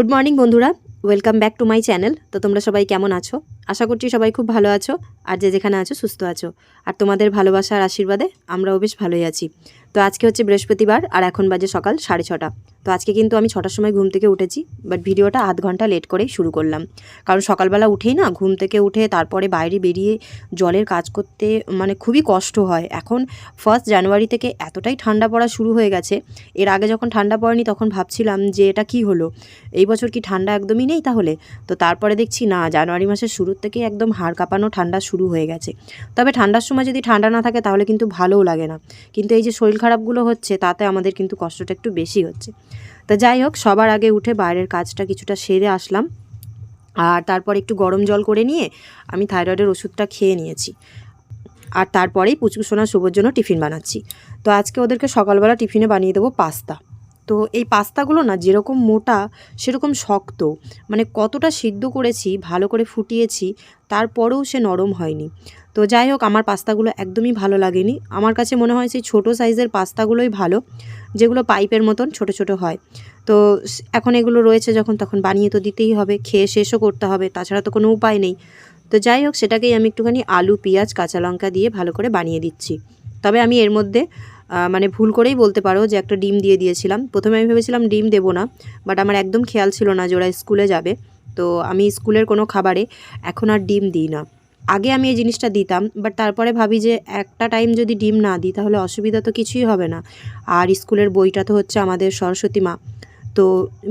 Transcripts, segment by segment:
Good morning বন্ধুরা। Welcome back to my channel তো তোমরা সবাই কেমন আছো? আশা করছি সবাই খুব ভালো আছো। আর যে যেখানে আছো, সুস্থ আছো। আর তোমাদের ভালোবাসা আর আশীর্বাদে আমরাও বেশ ভালোই আছি। তো আজকে হচ্ছে বৃহস্পতিবার আর এখন বাজে সকাল সাড়ে ছটা। তো আজকে কিন্তু আমি ছটার সময় ঘুম থেকে উঠেছি বাট ভিডিওটা আধ ঘণ্টা লেট করেই শুরু করলাম। কারণ সকালবেলা উঠেই না ঘুম থেকে উঠে তারপরে বাইরে বেরিয়ে জলের কাজ করতে মানে খুবই কষ্ট হয়। এখন ফার্স্ট জানুয়ারি থেকে এতটাই ঠান্ডা পড়া শুরু হয়ে গেছে, এর আগে যখন ঠান্ডা পড়েনি তখন ভাবছিলাম যে এটা কি হলো? এই বছর কি ঠান্ডা একদমই নেই তাহলে? তো তারপরে দেখছি না জানুয়ারি মাসের শুরুর থেকেই একদম হাড় কাঁপানো ঠান্ডা শুরু হয়ে গেছে। তবে ঠান্ডার সময় যদি ঠান্ডা না থাকে তাহলে কিন্তু ভালোও লাগে না। কিন্তু এই যে শরীর খারাপগুলো হচ্ছে, তাতে আমাদের কিন্তু কষ্টটা একটু বেশি হচ্ছে। তো যাই হোক, সবার আগে উঠে বাইরের কাজটা কিছুটা সেরে আসলাম। আর তারপর একটু গরম জল করে নিয়ে আমি থাইরয়েডের ওষুধটা খেয়ে নিয়েছি। আর তারপরেই পুচকুসোনা শুভর জন্য টিফিন বানাচ্ছি। তো আজকে ওদেরকে সকালবেলা টিফিনে বানিয়ে দেবো পাস্তা। তো এই পাস্তাগুলো না যেরকম মোটা, সেরকম শক্ত মানে কতটা সিদ্ধ করেছি, ভালো করে ফুটিয়েছি, তারপরেও সে নরম হয়নি। তো যাই হোক, আমার পাস্তাগুলো একদমই ভালো লাগেনি। আমার কাছে মনে হয় সেই ছোটো সাইজের পাস্তাগুলোই ভালো, যেগুলো পাইপের মতন ছোট ছোট হয়। তো এখন এগুলো রয়েছে যখন, তখন বানিয়ে তো দিতেই হবে, খেয়ে শেষও করতে হবে, তাছাড়া তো কোনো উপায় নেই। তো যাই হোক, সেটাকেই আমি একটুখানি আলু, পেঁয়াজ, কাঁচা লঙ্কা দিয়ে ভালো করে বানিয়ে দিচ্ছি। তবে আমি এর মধ্যে মানে ভুল করেই বলতে পারো যে একটা ডিম দিয়ে দিয়েছিলাম। প্রথমে আমি ভেবেছিলাম ডিম দেবো না, বাট আমার একদম খেয়াল ছিল না যে ওরা স্কুলে যাবে। তো আমি স্কুলের কোনো খাবারে এখন আর ডিম দিই না। আগে আমি এই জিনিসটা দিতাম বাট তারপরে ভাবি যে একটা টাইম যদি ডিম না দিই, তাহলে অসুবিধা তো কিছুই হবে না। আর স্কুলের বইটা তো হচ্ছে আমাদের সরস্বতী মা, তো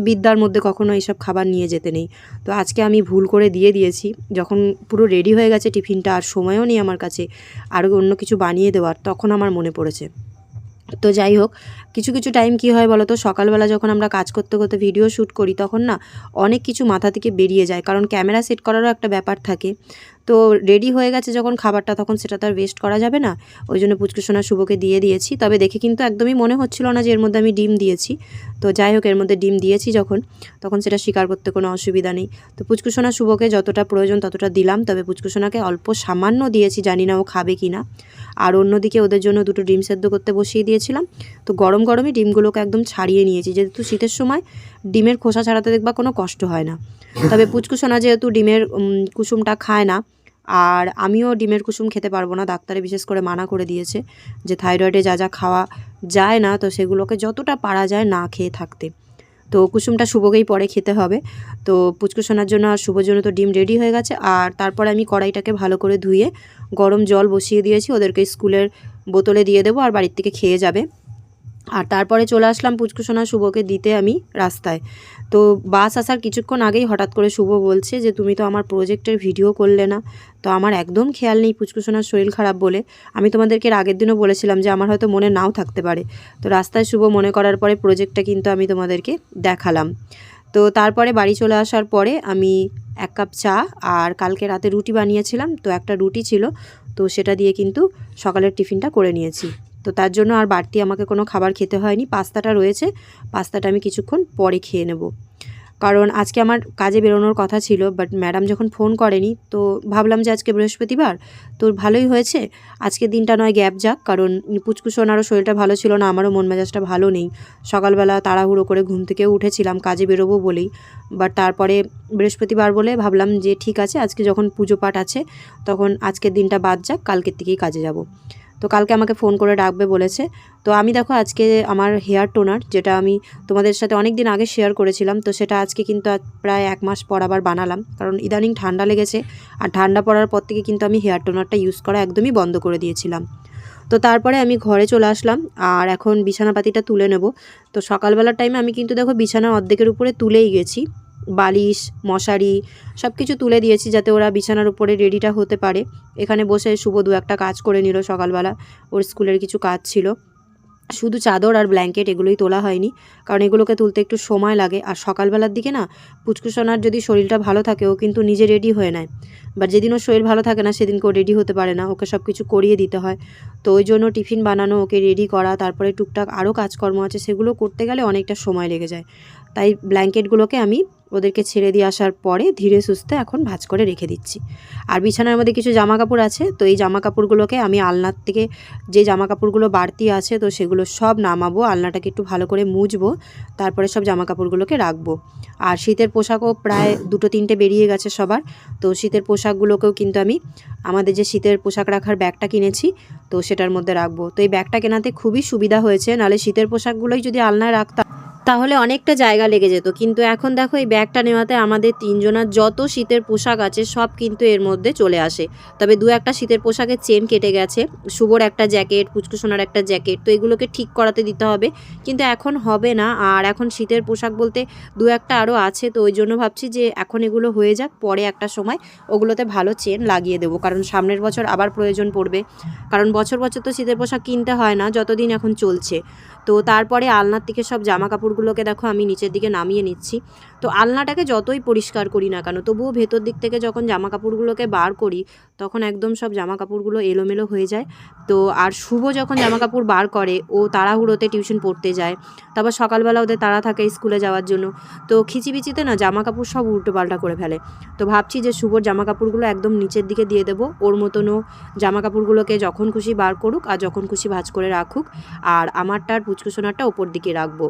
বিদ্যার মধ্যে কখনো এইসব খাবার নিয়ে যেতে নেই। তো আজকে আমি ভুল করে দিয়ে দিয়েছি, যখন পুরো রেডি হয়ে গেছে টিফিনটা আর সময়ও নেই আমার কাছে আরও অন্য কিছু বানিয়ে দেওয়ার, তখন আমার মনে পড়েছে। তো যাই হোক কিছু কিছু টাইম কি হয় বলো তো সকালবেলা যখন আমরা কাজ করতে করতে ভিডিও শ্যুট করি, তখন না অনেক কিছু মাথা থেকে বেরিয়ে যায়। কারণ ক্যামেরা সেট করারও একটা ব্যাপার থাকে। তো রেডি হয়ে গেছে যখন খাবারটা, তখন সেটা তো আর ওয়েস্ট করা যাবে না। ওই জন্য পুচকুসোনা শুভকে দিয়ে দিয়েছি। তবে দেখে কিন্তু একদমই মনে হচ্ছিল না যে এর মধ্যে আমি ডিম দিয়েছি। তো যাই হোক, এর মধ্যে ডিম দিয়েছি যখন। তখন সেটা স্বীকার করতে কোনো অসুবিধা নেই। তো পুচকুসোনা শুভকে যতটা প্রয়োজন ততটা দিলাম। তবে পুচকুসোনাকে অল্প সামান্য দিয়েছি। জানি না ও খাবে কি না আর অন্যদিকে ওদের জন্য দুটো ডিম সেদ্ধ করতে বসিয়ে দিয়েছিলাম। তো গরম গরমই ডিমগুলোকে একদম ছাড়িয়ে নিয়েছি। যেহেতু শীতের সময় ডিমের খোসা ছাড়াতে দেখবা কোনো কষ্ট হয় না। তবে পুচকুসোনা যেহেতু ডিমের কুসুমটা খায় না, আর আমিও ডিমের কুসুম খেতে পারব না। ডাক্তারে বিশেষ করে মানা করে দিয়েছে যে থাইরয়েডে যা যা খাওয়া যায় না, তো সেগুলোকে যতটা পারা যায় না খেয়ে থাকতে। তো কুসুমটা শুভকেই পরে খেতে হবে। তো পুচকুসোনার জন্য আর শুভর জন্য তো ডিম রেডি হয়ে গেছে। আর তারপরে আমি কড়াইটাকে ভালো করে ধুয়ে গরম জল বসিয়ে দিয়েছি। ওদেরকে স্কুলের বোতলে দিয়ে দেবো, আর বাড়ির থেকে খেয়ে যাবে। আর তারপরে চলে আসলাম পুচকুসোনা শুভকে দিতে আমি রাস্তায়। তো বাস আসার কিছুক্ষণ আগেই হঠাৎ করে শুভ বলছে যে, তুমি তো আমার প্রজেক্টের ভিডিও করলে না। তো আমার একদম খেয়াল নেই পুচকুসোনার শরীর খারাপ বলে। আমি তোমাদেরকে আগের দিনও বলেছিলাম যে, আমার হয়তো মনে নাও থাকতে পারে। তো রাস্তায় শুভ মনে করার পরে প্রজেক্টটা কিন্তু আমি তোমাদেরকে দেখালাম। তো তারপরে বাড়ি চলে আসার পরে আমি এক কাপ চা আর কালকে রাতে রুটি বানিয়েছিলাম। তো একটা রুটি ছিল। তো সেটা দিয়ে কিন্তু সকালের টিফিনটা করে নিয়েছি। তো তার জন্য আর বাড়তি আমাকে কোনো খাবার খেতে হয়নি। পাস্তাটা রয়েছে। পাস্তাটা আমি কিছুক্ষণ পরে খেয়ে নেব। কারণ আজকে আমার কাজে বেরোনোর কথা ছিল বাট ম্যাডাম যখন ফোন করেনি, তো ভাবলাম যে আজকে বৃহস্পতিবার, তো ভালোই হয়েছে। আজকের দিনটা নয় গ্যাপ যাক, কারণ পুচকুসোনারও শরীরটা ভালো ছিল না, আমারও মন মেজাজটা ভালো নেই। সকালবেলা তাড়াহুড়ো করে ঘুম থেকে উঠেছিলাম, কাজে বেরোবো বলেই। বাট তারপরে বৃহস্পতিবার বলে ভাবলাম যে ঠিক আছে, আজকে যখন পুজো পাঠ আছে, তখন আজকের দিনটা বাদ যাক, কালকের থেকেই কাজে যাব। তো কালকে আমাকে ফোন করে ডাকবে বলেছে। তো আমি দেখো আজকে আমার হেয়ার টোনার, যেটা আমি তোমাদের সাথে অনেক দিন আগে শেয়ার করেছিলাম, তো সেটা আজকে কিন্তু প্রায় এক মাস পর আবার বানালাম। কারণ ইদানিং ঠান্ডা লেগেছে, আর ঠান্ডা পড়ার পর থেকে কিন্তু আমি হেয়ার টোনারটা ইউজ করা একদমই বন্ধ করে দিয়েছিলাম। তো তারপরে আমি ঘরে চলে আসলাম, আর এখন বিছানাপাতিটা তুলে নেব। তো সকালবেলার টাইমে আমি কিন্তু দেখো বিছানা অর্ধেকের উপরে তুলেই গেছি। বালিশ, মশারি সব কিছু তুলে দিয়েছি যাতে ওরা বিছানার উপরে রেডিটা হতে পারে। এখানে বসে শুভ দু একটা কাজ করে নিল সকালবেলা। ওর স্কুলের কিছু কাজ ছিল। শুধু চাদর আর ব্ল্যাঙ্কেট এগুলোই তোলা হয়নি, কারণ এগুলোকে তুলতে একটু সময় লাগে। আর সকালবেলার দিকে না, পুচকুসোনার যদি শরীরটা ভালো থাকে, ও কিন্তু নিজে রেডি হয়ে নেয়। বা যেদিন ওর শরীর ভালো থাকে না, সেদিন কেউ রেডি হতে পারে না। ওকে সব কিছু করিয়ে দিতে হয়। তো ওই জন্য টিফিন বানানো, ওকে রেডি করা, তারপরে টুকটাক আরও কাজকর্ম আছে, সেগুলো করতে গেলে অনেকটা সময় লেগে যায়। তাই ব্ল্যাঙ্কেটগুলোকে আমি ওদেরকে ছেড়ে দিয়ে আসার পরে ধীরে সুস্থে এখন ভাজ করে রেখে দিচ্ছি। আর বিছানার মধ্যে কিছু জামা কাপড় আছে, তো এই জামা কাপড়গুলোকে আমি আলনার থেকে, যে জামা কাপড়গুলো বাড়তি আছে, তো সেগুলো সব নামাবো, আলনাটাকে একটু ভালো করে মুছবো তারপরে সব জামা কাপড়গুলোকে রাখব। আর শীতের পোশাকও প্রায় দুটো তিনটে বেরিয়ে গেছে সবার, তো শীতের পোশাকগুলোকেও কিন্তু আমি, আমাদের যে শীতের পোশাক রাখার ব্যাগটা কিনেছি, তো সেটার মধ্যে রাখব। তো এই ব্যাগটা কেনাতে খুবই সুবিধা হয়েছে, নাহলে শীতের পোশাকগুলোই যদি আলনায় রাখতাম তাহলে অনেকটা জায়গা লেগে যেত। কিন্তু এখন দেখো এই ব্যাগটা নেওয়াতে আমাদের তিনজনার যত শীতের পোশাক আছে সব কিন্তু এর মধ্যে চলে আসে। তবে দু একটা শীতের পোশাকের চেন কেটে গেছে। শুভর একটা জ্যাকেট পুচকুসোনার একটা জ্যাকেট তো এগুলোকে ঠিক করাতে দিতে হবে। কিন্তু এখন হবে না। আর এখন শীতের পোশাক বলতে দু একটা আরও আছে, তো ওই জন্য ভাবছি যে এখন এগুলো হয়ে যাক, পরে একটা সময় ওগুলোতে ভালো চেন লাগিয়ে দেবো। কারণ সামনের বছর আবার প্রয়োজন পড়বে। কারণ বছর বছর তো শীতের পোশাক কিনতে হয় না, যতদিন এখন চলছে। তো তারপরে আলনার থেকে সব জামা কাপড়গুলোকে দেখো আমি নিচের দিকে নামিয়ে নিচ্ছি। তো আলনাটাকে যতই পরিষ্কার করি না কেন, তবুও ভেতর দিক থেকে যখন জামা কাপড়গুলোকে বার করি তখন একদম সব জামা কাপড়গুলো এলোমেলো হয়ে যায়। তো আর শুভ যখন জামা কাপড় বার করে, ও তাড়াহুড়োতে টিউশন পড়তে যায়। তারপর সকালবেলা ওদের তাড়া থাকে স্কুলে যাওয়ার জন্য। তো খিচিবিচিতে না জামা কাপড় সব উল্টো পাল্টা করে ফেলে। তো ভাবছি যে শুভর জামা কাপড়গুলো একদম নিচের দিকে দিয়ে দেবো। ওর মতনও জামা কাপড়গুলোকে যখন খুশি বার করুক আর যখন খুশি ভাঁজ করে রাখুক। আর আমারটা আর পুচকুসোনারটা ওপর দিকে রাখব।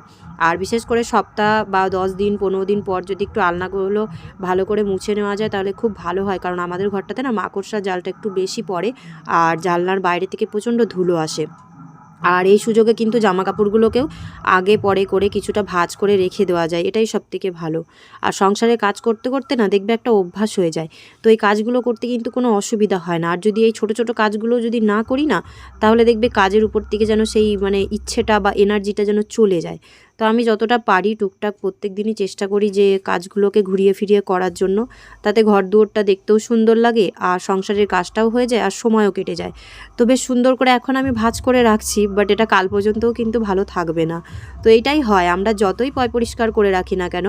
আর বিশেষ করে সপ্তাহ বা দশ দিন, পনেরো দিন পর যদি একটু আলনাগুলো ভালো করে মুছে নেওয়া যায় তাহলে খুব ভালো হয়। কারণ আমাদের ঘরটাতে না মাকড়সার জালটা একটু বেশি পড়ে আর জানলার বাইরে থেকে প্রচণ্ড ধুলো আসে। আর এই সুযোগে কিন্তু জামা কাপড়গুলোকেও আগে পরে করে কিছুটা ভাজ করে রেখে দেওয়া যায়, এটাই সব থেকে ভালো। আর সংসারে কাজ করতে করতে না দেখবে একটা অভ্যাস হয়ে যায়, তো এই কাজগুলো করতে কিন্তু কোনো অসুবিধা হয় না। আর যদি এই ছোট ছোট কাজগুলো যদি না করি না, তাহলে দেখবে কাজের উপর থেকে যেন সেই মানে ইচ্ছেটা বা এনার্জিটা যেন চলে যায়। তো আমি যতটা পারি টুকটাক প্রত্যেক দিনই চেষ্টা করি যে কাজগুলোকে ঘুরিয়ে ফিরিয়ে করার জন্য। তাতে ঘর দুয়ারটা দেখতেও সুন্দর লাগে, আর সংসারের কাজটাও হয়ে যায়, আর সময়ও কেটে যায়। তো বেশ সুন্দর করে এখন আমি ভাঁজ করে রাখছি, বাট এটা কাল পর্যন্তও কিন্তু ভালো থাকবে না। তো এটাই হয়, আমরা যতই পয় পরিষ্কার করে রাখি না কেন,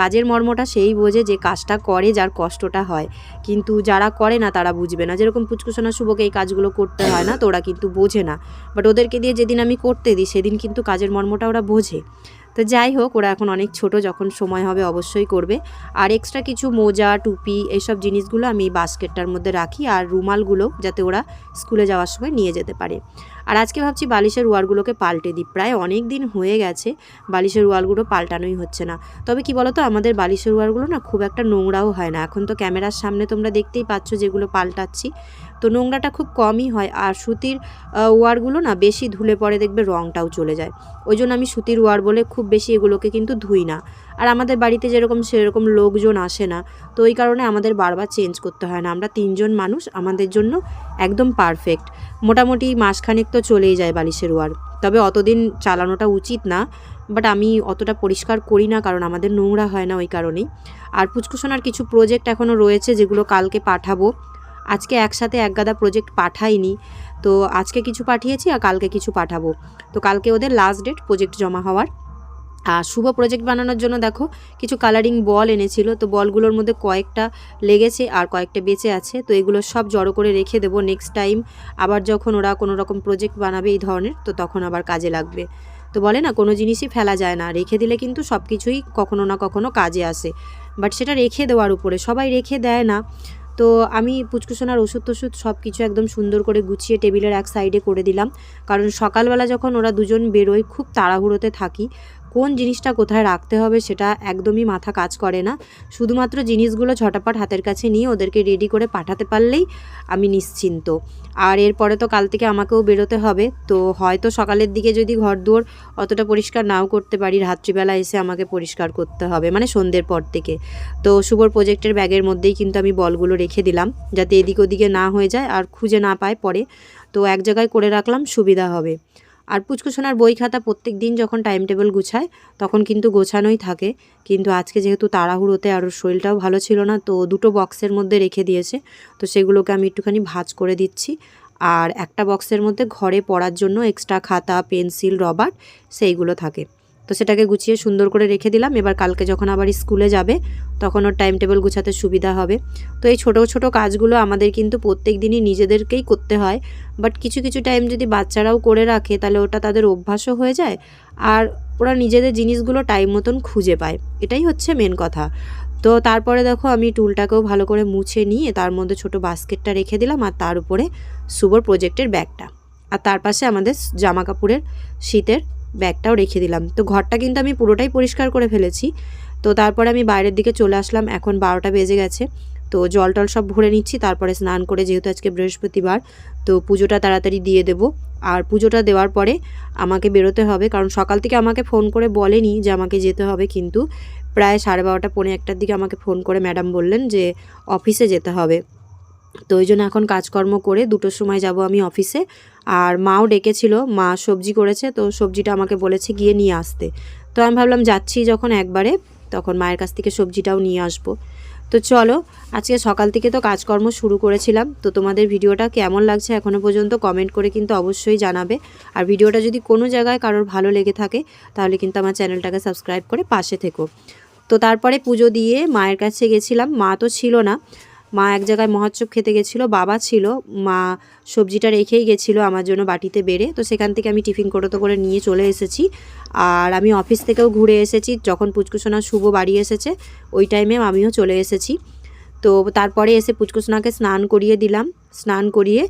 কাজের মর্মটা সেই বোঝে যে কাজটা করে যার কষ্টটা হয়। কিন্তু যারা করে না তারা বুঝবে না। যেরকম পুচকুসোনা শুভকে এই কাজগুলো করতে হয় না, তো ওরা কিন্তু বোঝে না। বাট ওদেরকে দিয়ে যেদিন আমি করতে দিই, সেদিন কিন্তু কাজের মর্মটা ওরা বোঝে। তো যাই হোক, ওরা এখন অনেক ছোট, যখন সময় হবে অবশ্যই করবে। আর এক্সট্রা কিছু মোজা, টুপি এইসব জিনিসগুলো আমি এই বাস্কেটটার মধ্যে রাখি আর রুমালগুলো যাতে ওরা স্কুলে যাওয়ার সময় নিয়ে যেতে পারে। আর আজকে ভাবছি বালিশের ওয়ারগুলোকে পাল্টে দিই। প্রায় অনেক দিন হয়ে গেছে বালিশের ওয়ালগুলো পাল্টানোই হচ্ছে না। তবে কি বলতো, আমাদের বালিশের ওয়ারগুলো না খুব একটা নোংরাও হয় না। এখন তো ক্যামেরার সামনে তোমরা দেখতেই পাচ্ছ যেগুলো পাল্টাচ্ছি। তো নোংরাটা খুব কমই হয় আর সুতির ওয়ারগুলো না বেশি ধুলে পরে দেখবে রঙটাও চলে যায়। ওই জন্য আমি সুতির ওয়ার বলে খুব বেশি এগুলোকে কিন্তু ধুই না। আর আমাদের বাড়িতে যেরকম সেরকম লোকজন আসে না, তো ওই কারণে আমাদের বারবার চেঞ্জ করতে হয় না। আমরা তিনজন মানুষ, আমাদের জন্য একদম পারফেক্ট। মোটামুটি মাসখানেক তো চলেই যায় বালিশের ওয়ার। তবে অতদিন চালানোটা উচিত না, বাট আমি অতটা পরিষ্কার করি না কারণ আমাদের নোংরা হয় না ওই কারণেই। আর পুচকুসোনার কিছু প্রজেক্ট এখনও রয়েছে যেগুলো কালকে পাঠাবো। আজকে একসাথে এক গাদা প্রজেক্ট পাঠাইনি। তো আজকে কিছু পাঠিয়েছি আর কালকে কিছু পাঠাবো। তো কালকে ওদের লাস্ট ডেট প্রজেক্ট জমা হওয়ার। আর শুভ প্রজেক্ট বানানোর জন্য দেখো, কিছু কালারিং বল এনেছিল। তো বলগুলোর মধ্যে কয়েকটা লেগেছে আর কয়েকটা বেঁচে আছে। তো এগুলো সব জড়ো করে রেখে দেবো নেক্সট টাইম আবার যখন ওরা কোনো রকম প্রজেক্ট বানাবে এই ধরনের, তো তখন আবার কাজে লাগবে। তো বলে না, কোনো জিনিসই ফেলা যায় না। রেখে দিলে কিন্তু সব কিছুই কখনো না কখনো কাজে আসে। বাট সেটা রেখে দেওয়ার উপরে, সবাই রেখে দেয় না। তো আমি পুচকুসোনার ওষুধ টষুধ সব কিছু একদম সুন্দর করে গুছিয়ে টেবিলের এক সাইডে করে দিলাম। কারণ সকালবেলা যখন ওরা দুজন বেরোয়, খুব তাড়াহুড়োতে থাকি। কোন জিনিসটা কোথায় রাখতে হবে সেটা একদমই মাথা কাজ করে না। শুধুমাত্র জিনিসগুলো ঝটাপট হাতের কাছে নিয়ে ওদেরকে রেডি করে পাঠাতে পারলেই আমি নিশ্চিন্ত। আর এরপরে তো কাল থেকে আমাকেও বেরোতে হবে, তো হয়তো সকালের দিকে যদি ঘর দুয়ার অতটা পরিষ্কার নাও করতে পারি, রাত্রিবেলা এসে আমাকে পরিষ্কার করতে হবে মানে সন্ধ্যের পর থেকে। তো শুভর প্রজেক্টের ব্যাগের মধ্যেই কিন্তু আমি বলগুলো রেখে দিলাম, যাতে এদিক ওদিকে না হয়ে যায় আর খুঁজে না পায় পরে। তো এক জায়গায় করে রাখলাম, সুবিধা হবে। আর পুচকুসোনার বই খাতা প্রত্যেক দিন যখন টাইম টেবিল গুছায়, তখন কিন্তু গোছানোই থাকে। কিন্তু আজকে যেহেতু তাড়াহুড়োতে আর শরীরটাও ভালো ছিল না, তো দুটো বক্সের মধ্যে রেখে দিয়েছে। তো সেগুলোকে আমি একটুখানি ভাজ করে দিচ্ছি। আর একটা বক্সের মধ্যে ঘরে পড়ার জন্য এক্সট্রা খাতা পেন্সিল রবার সেইগুলো থাকে। তো সেটাকে গুছিয়ে সুন্দর করে রেখে দিলাম। এবার কালকে যখন আবার স্কুলে যাবে, তখন ওর টাইম টেবিল গুছাতে সুবিধা হবে। তো এই ছোটো ছোটো কাজগুলো আমাদের কিন্তু প্রত্যেক দিনই নিজেদেরকেই করতে হয়। বাট কিছু কিছু টাইম যদি বাচ্চারাও করে রাখে, তাহলে ওটা তাদের অভ্যাসও হয়ে যায় আর ওরা নিজেদের জিনিসগুলো টাইম মতন খুঁজে পায়। এটাই হচ্ছে মেন কথা। তো তারপরে দেখো আমি টুলটাকেও ভালো করে মুছে নিয়ে তার মধ্যে ছোট বাস্কেটটা রেখে দিলাম আর তার উপরে শুভর প্রজেক্টের ব্যাগটা। আর তার পাশে আমাদের জামা কাপড়ের শীতের ব্যাগটাও রেখে দিলাম। তো ঘরটা কিন্তু আমি পুরোটাই পরিষ্কার করে ফেলেছি। তো তারপরে আমি বাইরের দিকে চলে আসলাম। এখন বারোটা বেজে গেছে। তো জল টল সব ভরে নিচ্ছি। তারপরে স্নান করে যেহেতু আজকে বৃহস্পতিবার, তো পুজোটা তাড়াতাড়ি দিয়ে দেবো। আর পুজোটা দেওয়ার পরে আমাকে বেরোতে হবে। কারণ সকাল থেকে আমাকে ফোন করে বলেনি যে আমাকে যেতে হবে। কিন্তু প্রায় সাড়ে বারোটা, পৌনে একটার দিকে আমাকে ফোন করে ম্যাডাম বললেন যে অফিসে যেতে হবে। তো ওই জন্য এখন কাজকর্ম করে দুটোর সময় যাব আমি অফিসে। আর মাও ডেকেছিল, মা সবজি করেছে, তো সবজিটা আমাকে বলেছে গিয়ে নিয়ে আসতে। তো আমি ভাবলাম যাচ্ছি যখন একবারে, তখন মায়ের কাছ থেকে সবজিটাও নিয়ে আসব। তো চলো, আজকে সকাল থেকে তো কাজকর্ম শুরু করেছিলাম। তো তোমাদের ভিডিওটা কেমন লাগছে এখনও পর্যন্ত কমেন্ট করে কিন্তু অবশ্যই জানাবে। আর ভিডিওটা যদি কোনো জায়গায় কারোর ভালো লেগে থাকে, তাহলে কিন্তু আমার চ্যানেলটাকে সাবস্ক্রাইব করে পাশে থেকো। তো তারপরে পুজো দিয়ে মায়ের কাছে গেছিলাম, মা তো ছিল না। মা এক জায়গায় মহোৎসব খেতে গেছিল, বাবা ছিল, মা সবজিটা রেখেই গেছিল আমার জন্য বাটিতে বেড়ে। তো সেখান থেকে আমি টিফিন করতো করে নিয়ে চলে এসেছি। আর আমি অফিস থেকেও ঘুরে এসেছি, যখন পুচকুসোনা শুভ বাড়ি এসেছে, ওই টাইমে আমিও চলে এসেছি। তো তারপরে এসে পুচকুসোনাকে স্নান করিয়ে দিলাম। স্নান করিয়ে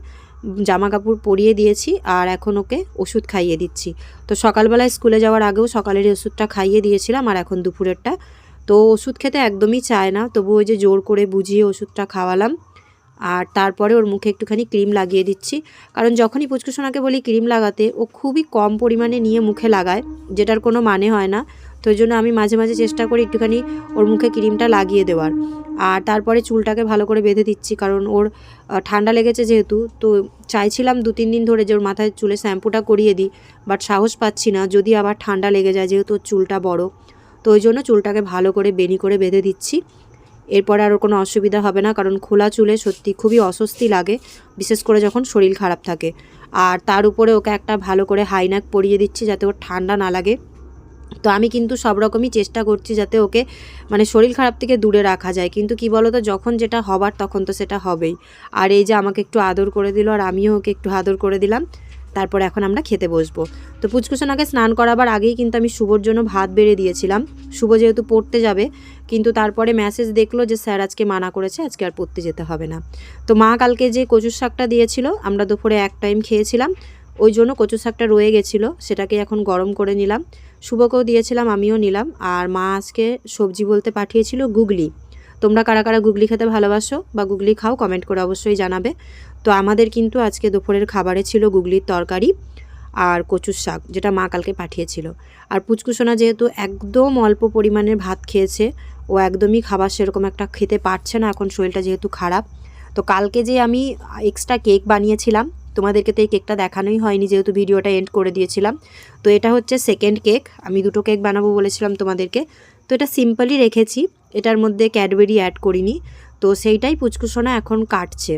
জামা কাপড় পরিয়ে দিয়েছি আর এখন ওকে ওষুধ খাইয়ে দিচ্ছি। তো সকালবেলায় স্কুলে যাওয়ার আগেও সকালের ওষুধটা খাইয়ে দিয়েছিলাম আর এখন দুপুরেরটা তো ওষুধ খেতে একদমই চায় না তবু ওই যে জোর করে বুঝিয়ে ওষুধটা খাওয়ালাম। আর তারপরে ওর মুখে একটুখানি ক্রিম লাগিয়ে দিচ্ছি। কারণ যখনই পুচকুসোনাকে বলি ক্রিম লাগাতে, ও খুবই কম পরিমাণে নিয়ে মুখে লাগায়, যেটার কোনো মানে হয় না। তো ওই জন্য আমি মাঝে মাঝে চেষ্টা করি একটুখানি ওর মুখে ক্রিমটা লাগিয়ে দেওয়ার। আর তারপরে চুলটাকে ভালো করে বেঁধে দিচ্ছি, কারণ ওর ঠান্ডা লেগেছে যেহেতু, তো চাইছিলাম দু, তিন দিন ধরে যে ওর মাথায় চুলে শ্যাম্পুটা করিয়ে দিই, বাট সাহস পাচ্ছি না, যদি আবার ঠান্ডা লেগে যায় যেহেতু ওর চুলটা বড়। তো ওই জন্য চুলটাকে ভালো করে বেনি করে বেঁধে দিচ্ছি। এরপর আর কোনো অসুবিধা হবে না, কারণ খোলা চুলে সত্যি খুবই অস্বস্তি লাগে, বিশেষ করে যখন শরীর খারাপ থাকে। আর তার উপরে ওকে একটা ভালো করে হাইনাক পরিয়ে দিচ্ছি যাতে ওর ঠান্ডা না লাগে। তো আমি কিন্তু সব রকমই চেষ্টা করছি যাতে ওকে মানে শরীর খারাপ থেকে দূরে রাখা যায়, কিন্তু কি বলো তো যখন যেটা হবার তখন তো সেটা হবেই। আর এই যে আমাকে একটু আদর করে দিল, আর আমিও ওকে একটু আদর করে দিলাম। তারপর এখন আমরা খেতে বসবো। তো পুচকুসোনাকে স্নান করাবার আগেই কিন্তু আমি শুভর জন্য ভাত বেড়ে দিয়েছিলাম। শুভ যেহেতু পড়তে যাবে, কিন্তু তারপরে মেসেজ দেখল যে স্যার আজকে মানা করেছে, আজকে আর পড়তে যেতে হবে না। তো মা কালকে যে কচুর শাকটা দিয়েছিল, আমরা দুপুরে এক টাইম খেয়েছিলাম। ওই জন্য কচু শাকটা রয়ে গেছিল, সেটাকে এখন গরম করে নিলাম। শুভকেও দিয়েছিলাম, আমিও নিলাম। আর মা আজকে সবজি বলতে পাঠিয়েছিল গুগলি। তোমরা কারা কারা গুগলি খেতে ভালোবাসো বা গুগলি খাও কমেন্ট করে অবশ্যই জানাবে। তো আমাদের কিন্তু আজকে দুপুরের খাবারে ছিল গুগলির তরকারি আর কচুর শাক, যেটা মা কালকে পাঠিয়েছিল। আর পুচকুসোনা যেহেতু একদম অল্প পরিমাণের ভাত খেয়েছে, ও একদমই খাবার সেরকম একটা খেতে পারছে না, এখন শরীরটা যেহেতু খারাপ। তো কালকে যে আমি এক্সট্রা কেক বানিয়েছিলাম, তোমাদেরকে তো এই কেকটা দেখানোই হয়নি যেহেতু ভিডিওটা এন্ড করে দিয়েছিলাম। তো এটা হচ্ছে সেকেন্ড কেক আমি দুটো কেক বানাবো বলেছিলাম তোমাদেরকে। তো এটা সিম্পলই রেখেছি, এটার মধ্যে ক্যাডবেরি অ্যাড করিনি। তো সেইটাই পুচকুসোনা এখন কাটছে।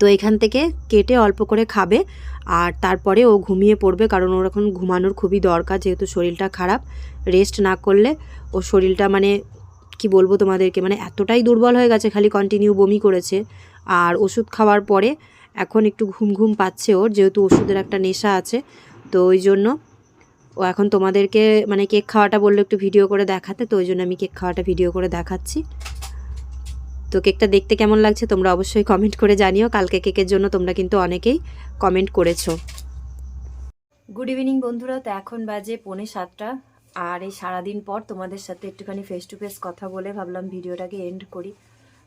তো এখান থেকে কেটে অল্প করে খাবে আর তারপরে ও ঘুমিয়ে পড়বে কারণ ওর এখন ঘুমানোর খুবই দরকার যেহেতু শরীরটা খারাপ। রেস্ট না করলে ওর শরীরটা মানে কি বলব তোমাদেরকে মানে এতটাই দুর্বল হয়ে গেছে, খালি কন্টিনিউ বমি করেছে। আর ওষুধ খাওয়ার পরে এখন একটু ঘুম ঘুম পাচ্ছে ওর, যেহেতু ওষুধের একটা নেশা আছে। তো ওই জন্য ও এখন তোমাদেরকে মানে কেক খাওয়াটা বলল একটু ভিডিও করে দেখাতে, তো ওই জন্য আমি কেক খাওয়াটা ভিডিও করে দেখাচ্ছি। তো কেকটা দেখতে কেমন লাগছে তোমরা অবশ্যই কমেন্ট করে জানিও। কালকে কেকের জন্য তোমরা কিন্তু অনেকেই কমেন্ট করেছ। গুড ইভিনিং বন্ধুরা, তো এখন বাজে পৌনে সাতটা। আর এই সারাদিন পর তোমাদের সাথে একটুখানি ফেস টু ফেস কথা বলে ভাবলাম ভিডিওটাকে এন্ড করি।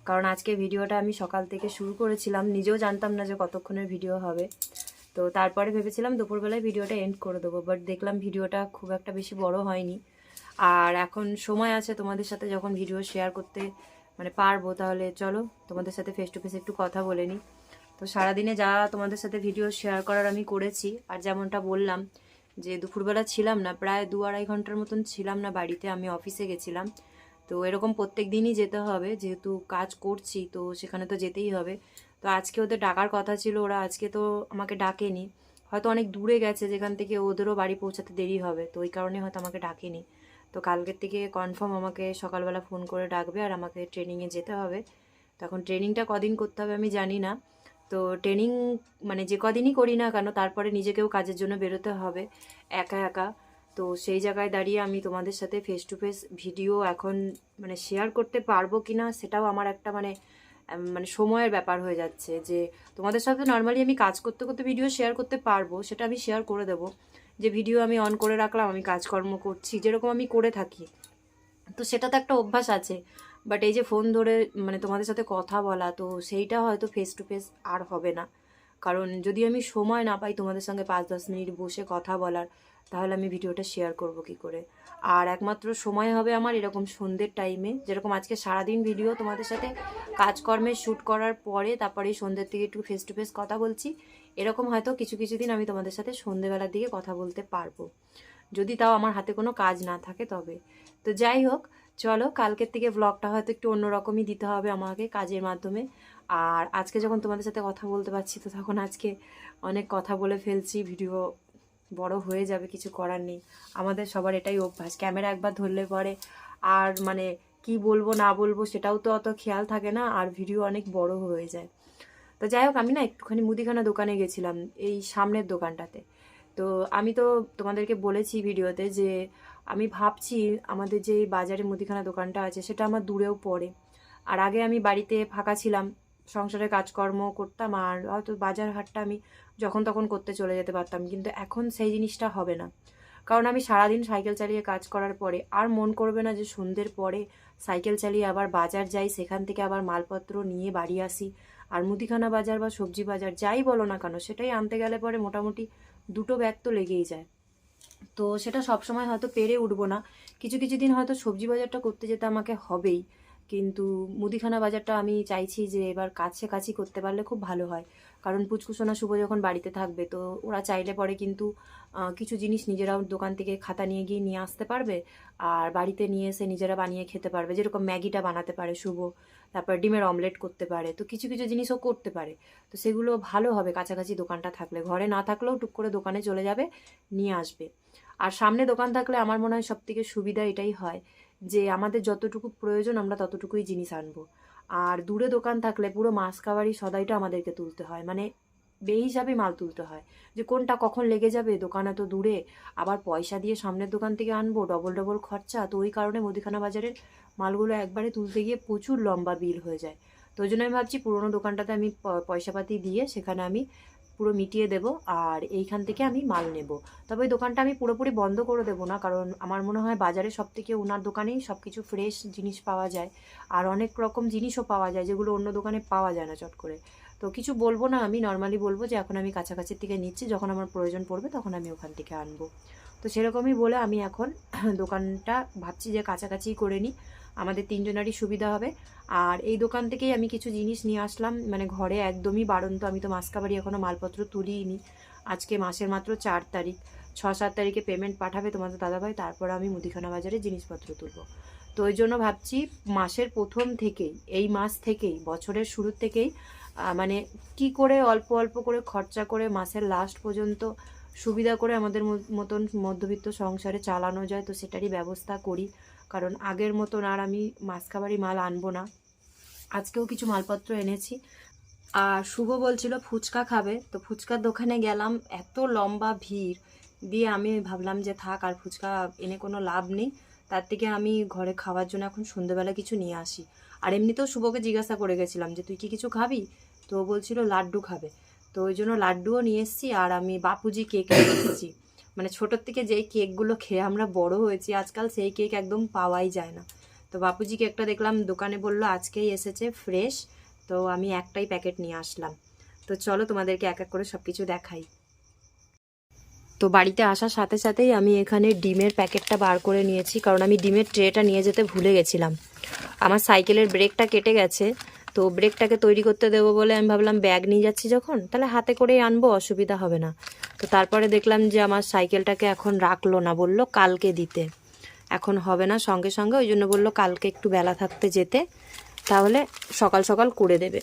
কারণ আজকে ভিডিওটা আমি সকাল থেকে শুরু করেছিলাম, নিজেও জানতাম না যে কতক্ষণের ভিডিও হবে। তো তারপরে ভেবেছিলাম দুপুরবেলায় ভিডিওটা এন্ড করে দেবো বাট দেখলাম ভিডিওটা খুব একটা বেশি বড় হয়নি। আর এখন সময় আছে তোমাদের সাথে যখন ভিডিও শেয়ার করতে মানে পারব তাহলে চলো তোমাদের সাথে ফেস টু ফেস একটু কথা বলে নিই। তো সারাদিনে যা তোমাদের সাথে ভিডিও শেয়ার করার আমি করেছি, আর যেমনটা বললাম যে দুপুরবেলা ছিলাম না, প্রায় দু আড়াই ঘণ্টার মতন ছিলাম না বাড়িতে, আমি অফিসে গেছিলাম। তো এরকম প্রত্যেক দিনই যেতে হবে, যেহেতু কাজ করছি, তো সেখানে তো যেতেই হবে। তো আজকে ওদের ডাকার কথা ছিল, ওরা আজকে তো আমাকে ডাকেনি। হয়তো অনেক দূরে গেছে, যেখান থেকে ওদেরও বাড়ি পৌঁছাতে দেরি হবে, তো ওই কারণে হয়তো আমাকে ডাকেনি। তো কালকের থেকে কনফার্ম আমাকে সকালবেলা ফোন করে ডাকবে আর আমাকে ট্রেনিংয়ে যেতে হবে। তখন ট্রেনিংটা কদিন করতে হবে আমি জানি না। তো ট্রেনিং মানে যে কদিনই করি না কেন, তারপরে নিজেকেও কাজের জন্য বেরোতে হবে একা একা। তো সেই জায়গায় দাঁড়িয়ে আমি তোমাদের সাথে ফেস টু ফেস ভিডিও এখন মানে শেয়ার করতে পারব কি না সেটাও আমার একটা মানে মানে সময়ের ব্যাপার হয়ে যাচ্ছে যে তোমাদের সাথে নর্মালি আমি কাজ করতে করতে ভিডিও শেয়ার করতে পারব, সেটা আমি শেয়ার করে দেবো। যে ভিডিও আমি অন করে রাখলাম, আমি কাজকর্ম করছি, যেরকম আমি করে থাকি। তো সেটা তো একটা অভ্যাস আছে। বাট এই যে ফোন ধরে মানে তোমাদের সাথে কথা বলা, তো সেইটা হয়তো ফেস টু ফেস আর হবে না। কারণ যদি আমি সময় না পাই তোমাদের সঙ্গে পাঁচ দশ মিনিট বসে কথা বলার তাহলে আমি ভিডিওটা শেয়ার করব কি করে? আর একমাত্র সময় হবে আমার এরকম সন্ধ্যের টাইমে যেরকম আজকে সারাদিন ভিডিও তোমাদের সাথে কাজকর্মে শ্যুট করার পরে তারপরে সন্ধ্যের দিকে একটু ফেস টু ফেস কথা বলছি, এরকম হয়তো কিছু কিছু দিন আমি তোমাদের সাথে সন্ধ্যেবেলার দিকে কথা বলতে পারব। যদি তাও আমার হাতে কোনো কাজ না থাকে তবে। তো যাই হোক, চলো কালকের থেকে ব্লগটা হয়তো একটু অন্যরকমই দিতে হবে আমাকে কাজের মাধ্যমে। আর আজকে যখন তোমাদের সাথে কথা বলতে পারছি তো তখন আজকে অনেক কথা বলে ফেলছি ভিডিও বড় হয়ে যাবে, কিছু করার নেই। আমাদের সবার এটাই অভ্যাস। ক্যামেরা একবার ধরলে পরে আর মানে কি বলব, না বলব সেটাও তো অত খেয়াল থাকে না আর ভিডিও অনেক বড় হয়ে যায়। তো যাই হোক, আমি না একটুখানি মুদিখানা দোকানে গেছিলাম, এই সামনের দোকানটাতে। তো আমি তো তোমাদেরকে বলেছি ভিডিওতে যে আমি ভাবছি আমাদের যে বাজারে মুদিখানা দোকানটা আছে সেটা আমার দূরেও পড়ে। আর আগে আমি বাড়িতে ফাঁকা ছিলাম সংসারে কাজকর্ম করতাম আর হয়তো বাজার হাটটা আমি যখন তখন করতে চলে যেতে পারতাম, কিন্তু এখন সেই জিনিসটা হবে না। কারণ আমি সারাদিন সাইকেল চালিয়ে কাজ করার পরে আর মন করবে না যে সন্ধ্যের পরে সাইকেল চালিয়ে আবার বাজার যাই, সেখান থেকে আবার মালপত্র নিয়ে বাড়ি আসি। আর মুদিখানা বাজার বা সবজি বাজার যাই বলো না কেন, সেটাই আনতে গেলে পরে মোটামুটি দুটো ব্যাগ তো লেগেই যায়। তো সেটা সবসময় হয়তো পেরে উঠবো না। কিছু কিছু দিন হয়তো সবজি বাজারটা করতে যেতে আমাকে হবেই। কিন্তু মুদিখানা বাজারটা আমি চাইছি যে এবার কাছে কাছি করতে পারলে খুব ভালো হয়। কারণ পুচকুসোনা শুভ যখন বাড়িতে থাকবে, তো ওরা চাইলে পরে কিন্তু কিছু জিনিস নিজেরাও দোকান থেকে খাতা নিয়ে গিয়ে নিয়ে আসতে পারবে আর বাড়িতে নিয়ে এসে নিজেরা বানিয়ে খেতে পারবে। যেরকম ম্যাগিটা বানাতে পারে শুভ, তারপর ডিমের অমলেট করতে পারে, তো কিছু কিছু জিনিসও করতে পারে। তো সেগুলো ভালো হবে কাছাকাছি দোকানটা থাকলে। ঘরে না থাকলেও টুক করে দোকানে চলে যাবে, নিয়ে আসবে। আর সামনে দোকান থাকলে আমার মনে হয় সব থেকে সুবিধা এটাই হয় যে আমাদের যতটুকু প্রয়োজন আমরা ততটুকুই জিনিস আনব। আর দূরে দোকান থাকলে পুরো মাস কাবারি সদাইটা আমাদেরকে তুলতে হয়। মানে বে হিসাবে মাল তুলতে হয়। যে কোনটা কখন লেগে যাবে, দোকান এত দূরে। আবার পয়সা দিয়ে সামনের দোকান থেকে আনব ডবল ডবল খরচা। তো ওই কারণে মুদিখানা বাজারের মালগুলো একবারে তুলতে গিয়ে প্রচুর লম্বা বিল হয়ে যায়। তো ওই জন্য আমি ভাবছি পুরোনো দোকানটাতে আমি পয়সাপাতি দিয়ে সেখানে আমি পুরো মিটিয়ে দেব আর এইখান থেকে আমি মাল নেব। তবে ওই দোকানটা আমি পুরোপুরি বন্ধ করে দেবো না, কারণ আমার মনে হয় বাজারে সব থেকে ওনার দোকানেই সব কিছু ফ্রেশ জিনিস পাওয়া যায় আর অনেক রকম জিনিসও পাওয়া যায় যেগুলো অন্য দোকানে পাওয়া যায় না চট করে। তো কিছু বলব না আমি নর্মালি বলব যে এখন আমি কাছাকাছির থেকে নিচ্ছি, যখন আমার প্রয়োজন পড়বে তখন আমি ওখান থেকে আনব। তো সেরকমই বলে আমি এখন দোকানটা ভাবছি যে কাছাকাছি করে নিই। আমাদের তিনজনারই সুবিধা হবে। আর এই দোকান থেকেই আমি কিছু জিনিস নিয়ে আসলাম। মানে ঘরে একদমই বাড়ন্ত। আমি তো মাসকাবাড়ি এখনও মালপত্র তুলিনি আজকে মাসের মাত্র চার তারিখ। ছ, সাত তারিখে পেমেন্ট পাঠাবে তোমাদের দাদাভাই। তারপর আমি মুদিখানা বাজারে জিনিসপত্র তুলব। তো ওই জন্য ভাবছি মাসের প্রথম থেকেই, এই মাস থেকেই, বছরের শুরুর থেকেই মানে কি করে অল্প অল্প করে খরচা করে মাসের লাস্ট পর্যন্ত সুবিধা করে আমাদের মতন মধ্যবিত্ত সংসারে চালানো যায়, তো সেটারই ব্যবস্থা করি। কারণ আগের মতন আর আমি মাসকাবারি মাল আনব না। আজকেও কিছু মালপত্র এনেছি। আর শুভ বলছিল, ফুচকা খাবে। তো ফুচকার দোকানে গেলাম, এত লম্বা ভিড়। দিয়ে আমি ভাবলাম যে থাক, আর ফুচকা এনে কোনো লাভ নেই। তার থেকে আমি ঘরে খাওয়ার জন্য এখন সন্ধ্যেবেলা কিছু নিয়ে আসি। আর এমনিতেও শুভকে জিজ্ঞাসা করে গেছিলাম যে, তুই কি কিছু খাবি? তো বলছিল, লাড্ডু খাবে। তো ওই জন্য লাড্ডুও নিয়ে এসেছি, আর আমি বাপুজি কেক নিয়ে এসেছি মানে ছোটোর থেকে যেই কেকগুলো খেয়ে আমরা বড় হয়েছি, আজকাল সেই কেক একদম পাওয়াই যায় না। তো বাপুজি কেকটা দেখলাম দোকানে বলল, আজকেই এসেছে ফ্রেশ। তো আমি একটাই প্যাকেট নিয়ে আসলাম। তো চলো তোমাদেরকে এক এক করে সব কিছু দেখাই। তো বাড়িতে আসার সাথে সাথেই আমি এখানে ডিমের প্যাকেটটা বার করে নিয়েছি, কারণ আমি ডিমের ট্রেটা নিয়ে যেতে ভুলে গেছিলাম। আমার সাইকেলের ব্রেকটা কেটে গেছে, তো ব্রেকটাকে তৈরি করতে দেবো বলে আমি ভাবলাম, ব্যাগ নিয়ে যাচ্ছি যখন, তাহলে হাতে করেই আনব, অসুবিধা হবে না। তো তারপরে দেখলাম যে আমার সাইকেলটাকে এখন রাখল না, বলল কালকে দিতে। এখন হবে না, সঙ্গে সঙ্গে ওই জন্য বলল কালকে একটু বেলা থাকতে যেতে, তাহলে সকাল সকাল করে দেবে।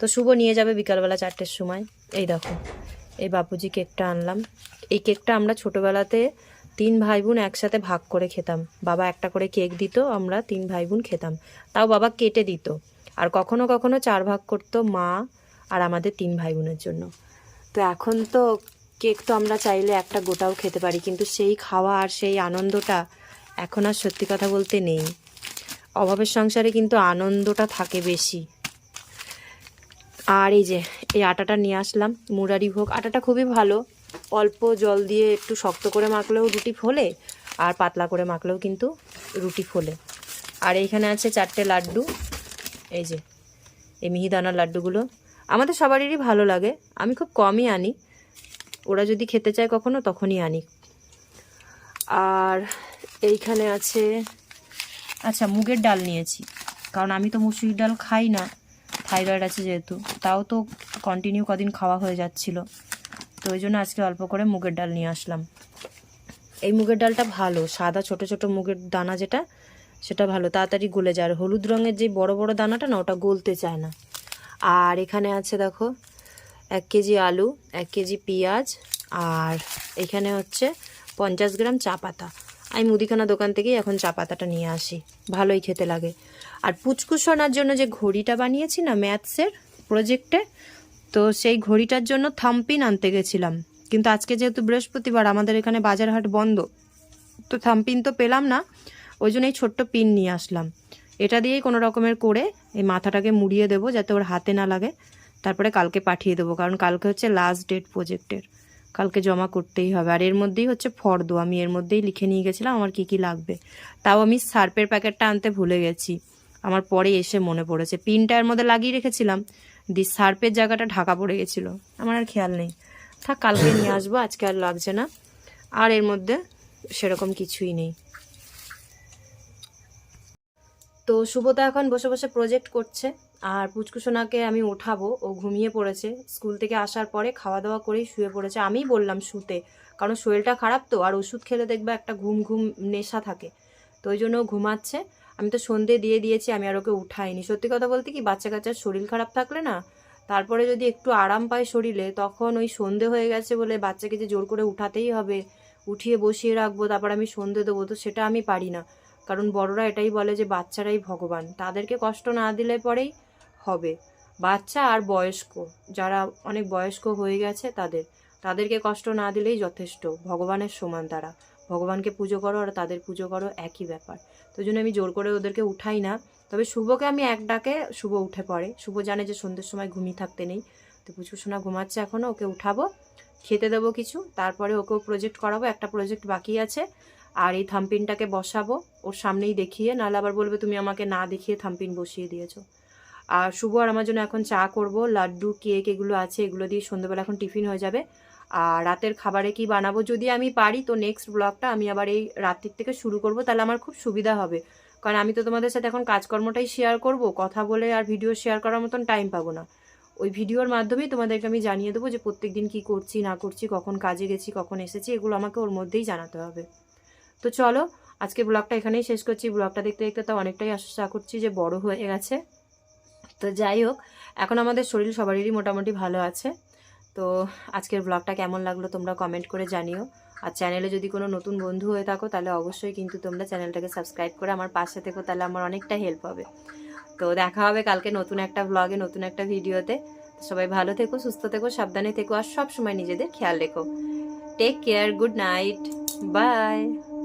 তো শুভ নিয়ে যাবে বিকালবেলা চারটের সময়। এই দেখো, এই বাপুজি কেকটা আনলাম। এই কেকটা আমরা ছোটোবেলাতে তিন ভাই বোন একসাথে ভাগ করে খেতাম। বাবা একটা করে কেক দিত, আমরা তিন ভাই বোন খেতাম। তাও বাবা কেটে দিত। আর কখনো কখনো চার ভাগ করতো মা আর আমাদের তিন ভাই বোনের জন্য। তো এখন তো কেক তো আমরা চাইলে একটা গোটাও খেতে পারি, কিন্তু সেই খাওয়া আর সেই আনন্দটা এখন আর সত্যি কথা বলতে নেই। অভাবের সংসারে কিন্তু আনন্দটা থাকে বেশি। আর এই যে, এই আটাটা নিয়ে আসলাম, মুরারি ভোগ। আটাটা খুবই ভালো। অল্প জল দিয়ে একটু শক্ত করে মাখলেও রুটি ফোলে, আর পাতলা করে মাখলেও কিন্তু রুটি ফোলে। আর এইখানে আছে চারটে লাড্ডু। এই যে, এই মিহিদানার লাড্ডুগুলো। আমাদের সবারই ভালো লাগে। আমি খুব কমই আনি। ওরা যদি খেতে চায় কখনো, তখনই আনি। আর এইখানে আছে আচ্ছা মুগের ডাল নিয়েছি। কারণ আমি তো মুসুরির ডাল খাই না, থাইরয়েড আছে যেহেতু। তাও তো কন্টিনিউ কদিন খাওয়া হয়ে যাচ্ছিল। তো ওই জন্য আজকে অল্প করে মুগের ডাল নিয়ে আসলাম। এই মুগের ডালটা ভালো, সাদা ছোট ছোট মুগের দানা যেটা, সেটা ভালো। তাড়াতাড়ি গলে যায়। আর হলুদ রঙের যে বড় বড় দানাটা না, ওটা গলতে চায় না। আর এখানে আছে, দেখো এক কেজি আলু, এক কেজি পেঁয়াজ আর এখানে হচ্ছে পঞ্চাশ গ্রাম চা পাতা। আমি মুদিখানা দোকান থেকেই এখন চা পাতাটা নিয়ে আসি। ভালোই খেতে লাগে। আর পুচকুসোনার জন্য যে ঘড়িটা বানিয়েছি না ম্যাথসের প্রজেক্টে, তো সেই ঘড়িটার জন্য থাম্পিন আনতে গেছিলাম। কিন্তু আজকে যেহেতু বৃহস্পতিবার, আমাদের এখানে বাজারহাট বন্ধ, তো থাম্পিন তো পেলাম না, ওই জন্য এই ছোট্ট পিন নিয়ে আসলাম। এটা দিয়েই কোনো রকমের করে এই মাথাটাকে মুড়িয়ে দেবো যাতে ওর হাতে না লাগে। তারপরে কালকে পাঠিয়ে দেবো, কারণ কালকে হচ্ছে লাস্ট ডেট প্রজেক্টের কালকে জমা করতেই হবে। আর এর মধ্যেই হচ্ছে ফর্দ, আমি এর মধ্যেই লিখে নিয়ে গেছিলাম আমার কি কি লাগবে। তাও আমি সার্পের প্যাকেটটা আনতে ভুলে গেছি। আমার পরে এসে মনে পড়েছে। পিনটা এর মধ্যে লাগিয়ে রেখেছিলাম। দি সার্পের জায়গাটা ঢাকা পড়ে গেছিল। আমার আর খেয়াল নেই। থাক, কালকে নিয়ে আসব, আজকে আর লাগছে না। আর এর মধ্যে সেরকম কিছুই নেই। তো শুভতা এখন বসে বসে প্রজেক্ট করছে। আর পুচকুসোনাকে আমি ওঠাবো ও ঘুমিয়ে পড়েছে। স্কুল থেকে আসার পরে খাওয়া দাওয়া করেই শুয়ে পড়েছে। আমিই বললাম শুতে, কারণ শরীরটা খারাপ তো, আর ওষুধ খেলে দেখবে একটা ঘুম ঘুম নেশা থাকে। তো ওই জন্য ঘুমাচ্ছে। আমি তো সন্ধে দিয়ে দিয়েছি, আমি আর ওকে উঠাইনি। সত্যি কথা বলতে কি বাচ্চা কাচ্চার শরীর খারাপ থাকলে না, তারপরে যদি একটু আরাম পায় শরীরে, তখন ওই সন্ধে হয়ে গেছে বলে বাচ্চাকে যে জোর করে উঠাতেই হবে, উঠিয়ে বসিয়ে রাখব, তারপর আমি সন্ধে দেবো, তো সেটা আমি পারি না। কারণ বড়রা এটাই বলে যে, বাচ্চারাই ভগবান। তাদেরকে কষ্ট না দিলে পরেই হবে। বাচ্চা আর বয়স্ক, যারা অনেক বয়স্ক হয়ে গেছে তাদের, তাদেরকে কষ্ট না দিলেই যথেষ্ট। ভগবানের সমান তারা। ভগবানকে পুজো করো আর তাদের পুজো করো, একই ব্যাপার। তো জন্য আমি জোর করে ওদেরকে উঠাই না। তবে শুভকে আমি এক ডাকে শুভ উঠে পড়ে। শুভ জানে যে সন্ধ্যের সময় ঘুমিয়ে থাকতে নেই। তো পুচু সোনা ঘুমাচ্ছে এখনও ওকে উঠাবো, খেতে দেবো কিছু, তারপরে ওকেও প্রজেক্ট করাবো, একটা প্রজেক্ট বাকি আছে। আর এই থাম্পিনটাকে বসাবো, ওর সামনেই দেখিয়ে, নাহলে আবার বলবে, তুমি আমাকে না দেখিয়ে থাম্পিন বসিয়ে দিয়েছ। আর শুভ আর আমার জন্য এখন চা করব, লাড্ডু, কেক এগুলো আছে, এগুলো দিয়ে সন্ধ্যেবেলা এখন টিফিন হয়ে যাবে। আর রাতের খাবারে কি বানাবো? যদি আমি পারি তো নেক্সট ব্লগটা আমি আবার এই রাত্রির থেকে শুরু করব, তাহলে আমার খুব সুবিধা হবে। কারণ আমি তো তোমাদের সাথে এখন কাজকর্মটাই শেয়ার করব, কথা বলে আর ভিডিও শেয়ার করার মতন টাইম পাবো না। ওই ভিডিওর মাধ্যমেই তোমাদেরকে আমি জানিয়ে দেবো যে প্রত্যেক দিন কী করছি, না করছি, কখন কাজে গেছি, কখন এসেছি, এগুলো আমাকে ওর মধ্যেই জানাতে হবে। তো চলো, আজকে ব্লগটা এখানেই শেষ করছি। ব্লগটা দেখতে দেখতে তো অনেকটাই আশা করছি যে বড় হয়ে গেছে। তো যাই হোক, এখন আমাদের শরীর সবারই মোটামুটি ভালো আছে। তো আজকের ব্লগটা কেমন লাগল তোমরা কমেন্ট করে জানিও। আর চ্যানেলে যদি কোনো নতুন বন্ধু হয়ে থাকো, তাহলে অবশ্যই কিন্তু তোমরা চ্যানেলটাকে সাবস্ক্রাইব করে আমার পাশে থেকো, তাহলে আমার অনেকটা হেল্প হবে। তো দেখা হবে কালকে নতুন একটা ব্লগে নতুন একটা ভিডিওতে সবাই ভালো থেকো, সুস্থ থেকো, সাবধানে থেকো, আর সব সময় নিজেদের খেয়াল রেখো। Take care good night bye